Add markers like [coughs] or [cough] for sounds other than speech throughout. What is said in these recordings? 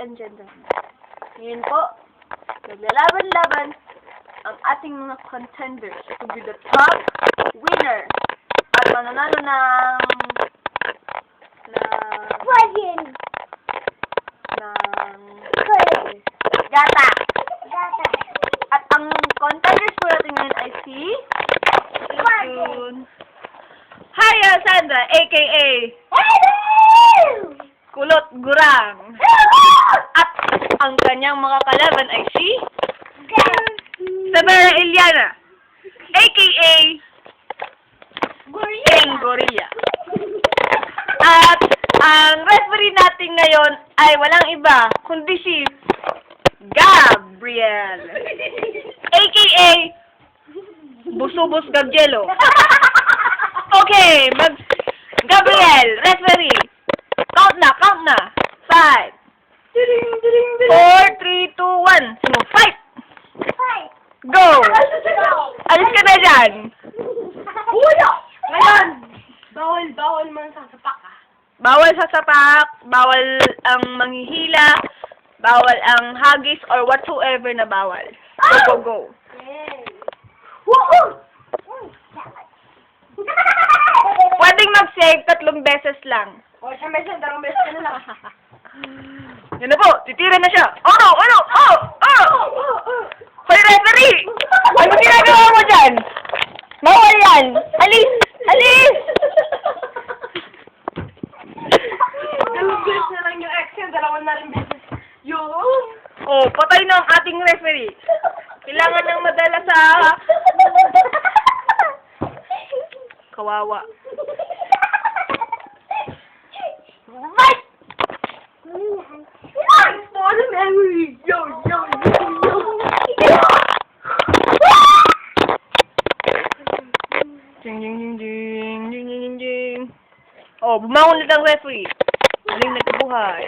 and gentlemen. Ngayon po, naglalaban-laban ang ating mga contenders to be the top winner at mananalo ng ng Pudding. ng Curry. gata. Gata. At ang contenders po natin ngayon ay si Pudding. June. Hi, Sandra, aka Kulot Gurang. At ang kanyang mga kalaban ay si Sabera Iliana, aka King Gorilla. At ang referee natin ngayon ay walang iba, kundi si Gabriel, aka Busubos Gabrielo. Okay, mag... Gabriel, referee. Count na, count na. Five, four, three, two, one. Sino? Fight! Go! Na dyan. Ngayon, bawal, bawal man sa sapak ah. Bawal sa sapak, bawal ang manghihila, bawal ang hagis or whatsoever na bawal. Go, go, go. Pwedeng mag-save tatlong beses lang. O, siya may siyang dalawang beses na lang. [laughs] Yan na po, titira na siya. Oh no, oh no, oh, oh! Hoy, referee! Ano ginagawa mo dyan? Bawal yan! Alis! Alis! Dalawang beses na lang yung yung dalawang na rin beses. Yung... Oh, patay na ang ating referee. Kailangan nang madala sa... Kawawa. Fight! Follow memory! Yo, Oh, bumangon ulit ang referee. Muling nagkabuhay.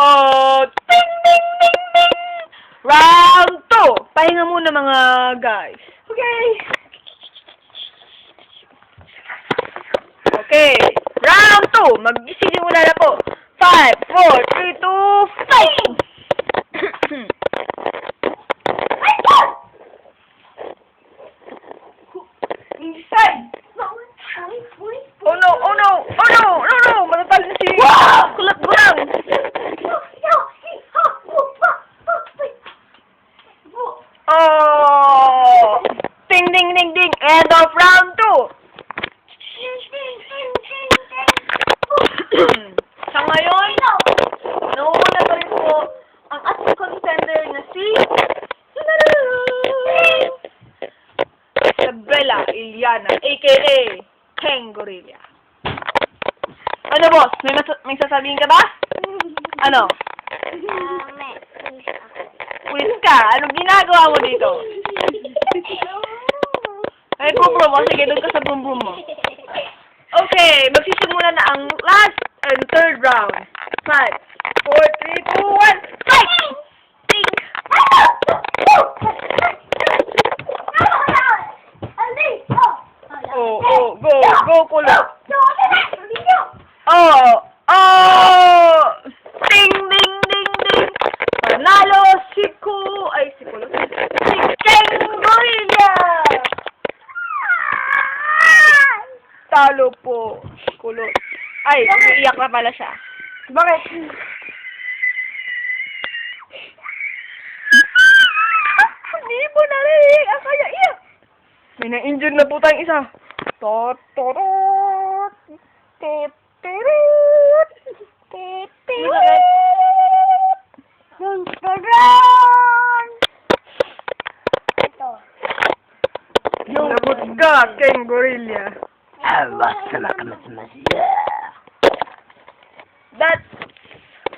Oh, ting, ting, ting, ting. Round 2. Pahinga muna mga guys. Okay! Okay. Round 2. Mag-isigin muna na po. 5, 4, 3, 2, fight! [coughs] [coughs] Inside! End of round 2. [clears throat] Sa ngayon, nauuna pa rin po ang ating contender na si Isabella Iliana, a.k.a. King Gorilla. Ano, boss? May, mas- may sasabihin ka ba? Ano? Quiz ka. Anong ginagawa mo dito? Bubro mo. Sige, doon ka sa bum-bum mo. Okay, magsisimula na ang last and third round. Five, four, three, two, one, fight! Think! Oh, oh, go, go, kulot. Oh, oh! Ding, ding, ding, ding! Panalo si Ku... Ay, si Kulot. Si King Gorilla! Talo po, Kulot. Ay, umiiyak na pala siya. Bakit? Hindi mo narinig ang kaya iyak. May na-injure na po tayong isa. Totorot. Totorot. Totorot. Labot ka, King Gorilla. That's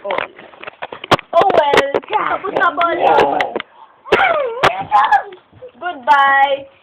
all. Oh well, tapos na po. Goodbye.